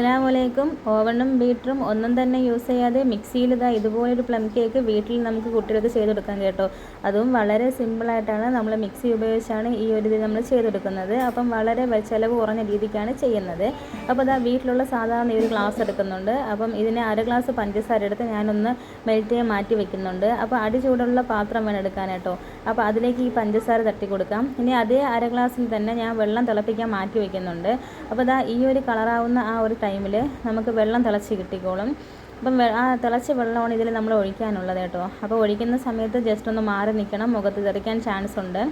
അസ്സലാമു വലൈക്കും ഓവണും ബീറ്ററും ഒന്നും തന്നെ യൂസ് ചെയ്യാതെ മിക്സിയിൽ ഇതാ ഇതുപോലൊരു പ്ലം കേക്ക് വീട്ടിൽ നമുക്ക് കുട്ടികൾക്ക് ചെയ്തെടുക്കാൻ കേട്ടോ. അതും വളരെ സിമ്പിളായിട്ടാണ് നമ്മൾ മിക്സി ഉപയോഗിച്ചാണ് ഈ ഒരു ഇത് നമ്മൾ ചെയ്തെടുക്കുന്നത് അപ്പം വളരെ ചിലവ് കുറഞ്ഞ രീതിക്കാണ് ചെയ്യുന്നത്. അപ്പോൾ ഇതാ വീട്ടിലുള്ള സാധാരണ ഒരു ഗ്ലാസ് എടുക്കുന്നുണ്ട്. അപ്പം ഇതിനെ അര ഗ്ലാസ് പഞ്ചസാര എടുത്ത് ഞാനൊന്ന് മെൽറ്റ് ചെയ്യാൻ മാറ്റി വെക്കുന്നുണ്ട്. അപ്പോൾ അടി ചൂടുള്ള പാത്രം വേണം കേട്ടോ. അപ്പോൾ അതിലേക്ക് ഈ പഞ്ചസാര തട്ടി കൊടുക്കാം. ഇനി അതേ അര ഗ്ലാസ്സിൽ തന്നെ ഞാൻ വെള്ളം തിളപ്പിക്കാൻ മാറ്റി വെക്കുന്നുണ്ട്. അപ്പോൾ ഇതാ ഈ ഒരു കളറാവുന്ന ആ ഒരു ടൈമിൽ നമുക്ക് വെള്ളം തിളച്ച് കിട്ടിക്കോളും. അപ്പം ആ തിളച്ച വെള്ളമാണ് ഇതിൽ നമ്മൾ ഒഴിക്കാനുള്ളത് കേട്ടോ. അപ്പോൾ ഒഴിക്കുന്ന സമയത്ത് ജസ്റ്റ് ഒന്ന് മാറി നിൽക്കണം മുഖത്ത് തെറിക്കാൻ ചാൻസ് ഉണ്ട്.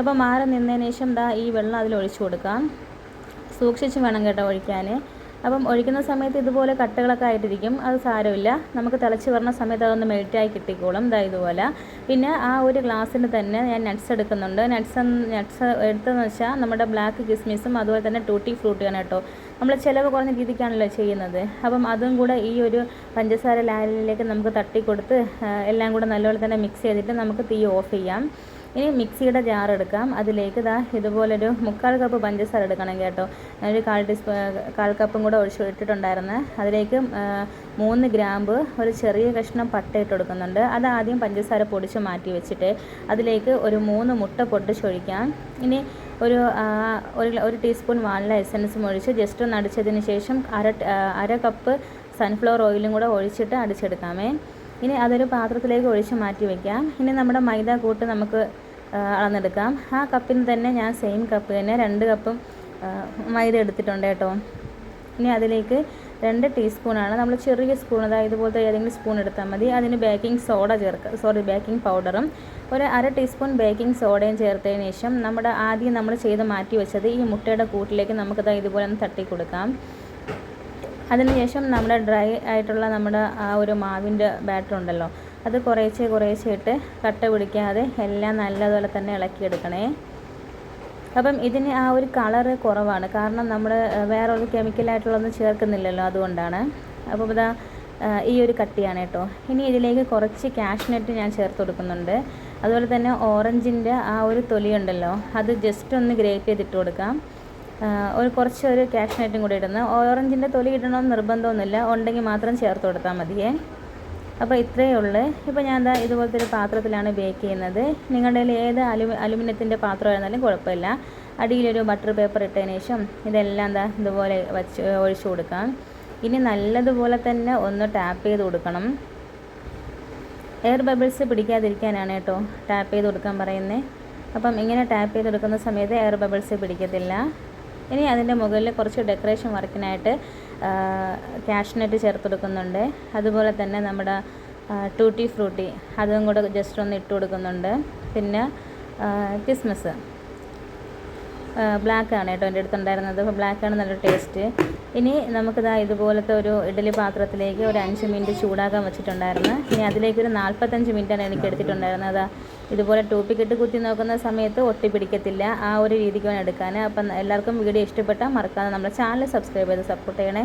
അപ്പോൾ മാറി നിന്നതിന് ശേഷം ദാ ഈ വെള്ളം അതിൽ ഒഴിച്ചു കൊടുക്കാം. സൂക്ഷിച്ച് വേണം കേട്ടോ ഒഴിക്കാൻ അപ്പം ഒഴിക്കുന്ന സമയത്ത് ഇതുപോലെ കട്ടകളൊക്കെ ആയിട്ടിരിക്കും. അത് സാരമില്ല. നമുക്ക് തിളച്ച് വരുന്ന സമയത്ത് അതൊന്ന് മെൽറ്റായി കിട്ടിക്കോളും. ഇതാ ഇതുപോലെ. പിന്നെ ആ ഒരു ഗ്ലാസ്സിന് തന്നെ ഞാൻ നട്ട്സ് എടുക്കുന്നുണ്ട്. നട്ട്സ് നട്ട്സ് എടുത്തതെന്ന് വെച്ചാൽ നമ്മുടെ ബ്ലാക്ക് കിസ്മിസും അതുപോലെ തന്നെ ടൂട്ടി ഫ്രൂട്ടിയാണ് കേട്ടോ. നമ്മൾ ചിലവ് കുറഞ്ഞ രീതിക്കാണല്ലോ ചെയ്യുന്നത്. അപ്പം അതും കൂടെ ഈ ഒരു പഞ്ചസാര ലാലിലേക്ക് നമുക്ക് തട്ടിക്കൊടുത്ത് എല്ലാം കൂടെ നല്ലപോലെ തന്നെ മിക്സ് ചെയ്തിട്ട് നമുക്ക് തീ ഓഫ് ചെയ്യാം. ഇനി മിക്സിയുടെ ജാർ എടുക്കാം. അതിലേക്ക് ദാ ഇതുപോലൊരു മുക്കാൽ കപ്പ് പഞ്ചസാര എടുക്കണം കേട്ടോ. ഞാനൊരു കാൽ ടീസ്പൂ കാൽ കപ്പും കൂടെ ഒഴിച്ച് ഇട്ടിട്ടുണ്ടായിരുന്നു. അതിലേക്ക് മൂന്ന് ഗ്രാമ്പ് ഒരു ചെറിയ കഷ്ണം പട്ട ഇട്ട് കൊടുക്കുന്നുണ്ട്. അത് ആദ്യം പഞ്ചസാര പൊടിച്ച് മാറ്റി വെച്ചിട്ട് അതിലേക്ക് ഒരു മൂന്ന് മുട്ട പൊട്ടിച്ചൊഴിക്കാം ഇനി ഒരു ഒരു ഒരു ടീസ്പൂൺ വാനില എസൻസും ഒഴിച്ച് ജസ്റ്റ് ഒന്ന് അടിച്ചതിന് ശേഷം അര അര കപ്പ് സൺഫ്ലവർ ഓയിലും കൂടെ ഒഴിച്ചിട്ട് അടിച്ചെടുക്കാമേ. ഇനി അതൊരു പാത്രത്തിലേക്ക് ഒഴിച്ച് മാറ്റി വയ്ക്കാം ഇനി നമ്മുടെ മൈദ കൂട്ട് നമുക്ക് അളന്നെടുക്കാം. ആ കപ്പിന് തന്നെ ഞാൻ സെയിം കപ്പ് തന്നെ രണ്ട് കപ്പും മൈദ എടുത്തിട്ടുണ്ട് കേട്ടോ. ഇനി അതിലേക്ക് രണ്ട് ടീസ്പൂണാണ് നമ്മൾ ചെറിയ സ്പൂൺ അതായത് ഇതുപോലത്തെ ഏതെങ്കിലും സ്പൂൺ എടുത്താൽ മതി. അതിന് ബേക്കിംഗ് സോഡ ചേർക്കുക സോറി ബേക്കിംഗ് പൗഡറും ഒരു അര ടീസ്പൂൺ ബേക്കിംഗ് സോഡയും ചേർത്തതിന് ശേഷം നമ്മുടെ ആദ്യം നമ്മൾ ചെയ്ത് മാറ്റി വെച്ചത് ഈ മുട്ടയുടെ കൂട്ടിലേക്ക് നമുക്കത് ഇതുപോലെ ഒന്ന് തട്ടി കൊടുക്കാം. അതിനുശേഷം നമ്മുടെ ഡ്രൈ ആയിട്ടുള്ള നമ്മുടെ ആ ഒരു മാവിന്റെ ബാറ്റർ ഉണ്ടല്ലോ അത് കുറേശ്ശെ കുറേശ്ശെ ഇട്ട് കട്ട പിടിക്കാതെ എല്ലാം നല്ലതുപോലെ തന്നെ ഇളക്കിയെടുക്കണേ. അപ്പം ഇതിന് ആ ഒരു കളറ് കുറവാണ്. കാരണം നമ്മൾ വേറെ ഒരു കെമിക്കലായിട്ടുള്ളതൊന്നും ചേർക്കുന്നില്ലല്ലോ അതുകൊണ്ടാണ്. അപ്പോൾ ഇതാ ഈ ഒരു കട്ടിയാണ് കേട്ടോ. ഇനി ഇതിലേക്ക് കുറച്ച് കാഷ്നട്ട് ഞാൻ ചേർത്ത് കൊടുക്കുന്നുണ്ട്. അതുപോലെ തന്നെ ഓറഞ്ചിന്റെ ആ ഒരു തൊലിയുണ്ടല്ലോ അത് ജസ്റ്റ് ഒന്ന് ഗ്രേറ്റ് ചെയ്തിട്ട് കൊടുക്കാം. ഒരു കുറച്ച് ഒരു കാഷ്നട്ടും കൂടി ഇടുന്നത് ഓറഞ്ചിന്റെ തൊലി ഇടണമെന്ന് നിർബന്ധമൊന്നുമില്ല. ഉണ്ടെങ്കിൽ മാത്രം ചേർത്ത് കൊടുത്താൽ മതിയേ. അപ്പോൾ ഇത്രയേ ഉള്ളൂ. ഇപ്പോൾ ഞാൻ എന്താ ഇതുപോലത്തെ ഒരു പാത്രത്തിലാണ് ബേക്ക് ചെയ്യുന്നത്. നിങ്ങളുടെ കയ്യിൽ ഏത് അലുമി അലുമിനിയത്തിന്റെ പാത്രമായിരുന്നാലും കുഴപ്പമില്ല. അടിയിലൊരു ബട്ടർ പേപ്പർ ഇട്ടതിന് ശേഷം ഇതെല്ലാം എന്താ ഇതുപോലെ വച്ച് ഒഴിച്ചു കൊടുക്കാം. ഇനി നല്ലതുപോലെ തന്നെ ഒന്ന് ടാപ്പ് ചെയ്ത് കൊടുക്കണം. എയർ ബബിൾസ് പിടിക്കാതിരിക്കാനാണ് കേട്ടോ ടാപ്പ് ചെയ്ത് കൊടുക്കാൻ പറയുന്നത് അപ്പം ഇങ്ങനെ ടാപ്പ് ചെയ്ത് കൊടുക്കുന്ന സമയത്ത് എയർ ബബിൾസ് പിടിക്കത്തില്ല. ഇനി അതിന്റെ മുകളിൽ കുറച്ച് ഡെക്കറേഷൻ വർക്കിനായിട്ട് കാഷ്നട്ട് ചേർത്ത് കൊടുക്കുന്നുണ്ട് അതുപോലെ തന്നെ നമ്മുടെ ടൂട്ടി ഫ്രൂട്ടി അതും കൂടെ ജസ്റ്റ് ഒന്ന് ഇട്ട് കൊടുക്കുന്നുണ്ട് പിന്നെ കിസ്മസ് ബ്ലാക്ക് ആണ് കേട്ടോ എന്റെ അടുത്തുണ്ടായിരുന്നത്. അപ്പോൾ ബ്ലാക്ക് ആണ് നല്ല ടേസ്റ്റ് ഇനി നമുക്കിതാ ഇതുപോലത്തെ ഒരു ഇഡലി പാത്രത്തിലേക്ക് ഒരു അഞ്ച് മിനിറ്റ് ചൂടാക്കാൻ വെച്ചിട്ടുണ്ടായിരുന്നു. ഇനി അതിലേക്ക് ഒരു നാൽപ്പത്തഞ്ച് മിനിറ്റാണ് എനിക്ക് എടുത്തിട്ടുണ്ടായിരുന്നത്. അതാ ഇതുപോലെ ടൂപ്പിക്കിട്ട് കുത്തി നോക്കുന്ന സമയത്ത് ഒട്ടി പിടിക്കത്തില്ല. ആ ഒരു രീതിക്ക് വേണം എടുക്കാൻ. അപ്പം എല്ലാവർക്കും വീഡിയോ ഇഷ്ടപ്പെട്ടാൽ മറക്കാതെ നമ്മുടെ ചാനൽ സബ്സ്ക്രൈബ് ചെയ്ത് സപ്പോർട്ട് ചെയ്യണേ.